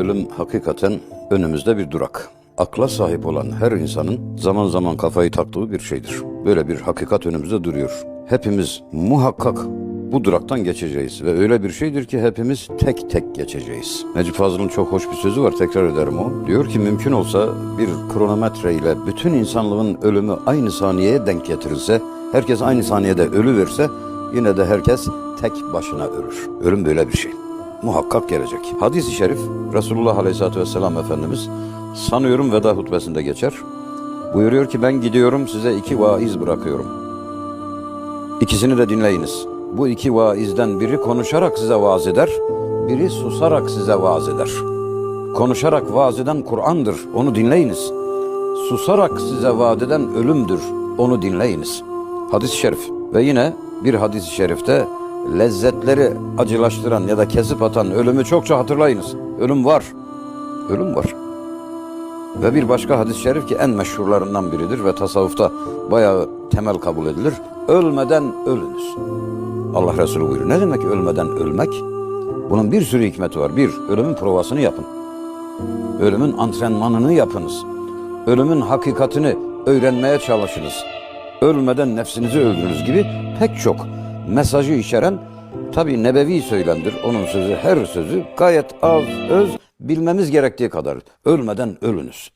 Ölüm hakikaten önümüzde bir durak. Akla sahip olan her insanın zaman zaman kafayı taktığı bir şeydir. Böyle bir hakikat önümüzde duruyor. Hepimiz muhakkak bu duraktan geçeceğiz ve öyle bir şeydir ki hepimiz tek tek geçeceğiz. Necip Fazıl'ın çok hoş bir sözü var tekrar ederim o. Diyor ki mümkün olsa bir kronometre ile bütün insanlığın ölümü aynı saniyeye denk getirilse, herkes aynı saniyede ölü verse yine de herkes tek başına ölür. Ölüm böyle bir şey. Muhakkak gelecek. Hadis-i şerif Resulullah Aleyhisselatü Vesselam Efendimiz sanıyorum veda hutbesinde geçer. Buyuruyor ki ben gidiyorum size iki vaiz bırakıyorum. İkisini de dinleyiniz. Bu iki vaizden biri konuşarak size vaaz eder, biri susarak size vaaz eder. Konuşarak vaaz eden Kur'an'dır, onu dinleyiniz. Susarak size vaat eden ölümdür, onu dinleyiniz. Hadis-i şerif. Ve yine bir hadis-i şerifte lezzetleri acılaştıran ya da kesip atan ölümü çokça hatırlayınız. Ölüm var. Ölüm var. Ve bir başka hadis-i şerif ki en meşhurlarından biridir ve tasavvufta bayağı temel kabul edilir. Ölmeden ölünüz. Allah Resulü buyuruyor. Ne demek ölmeden ölmek? Bunun bir sürü hikmeti var. Bir, ölümün provasını yapın. Ölümün antrenmanını yapınız. Ölümün hakikatini öğrenmeye çalışınız. Ölmeden nefsinizi öldürünüz gibi pek çok mesajı içeren tabi nebevi söylendir. Onun sözü her sözü gayet az öz bilmemiz gerektiği kadar. Ölmeden ölünüz.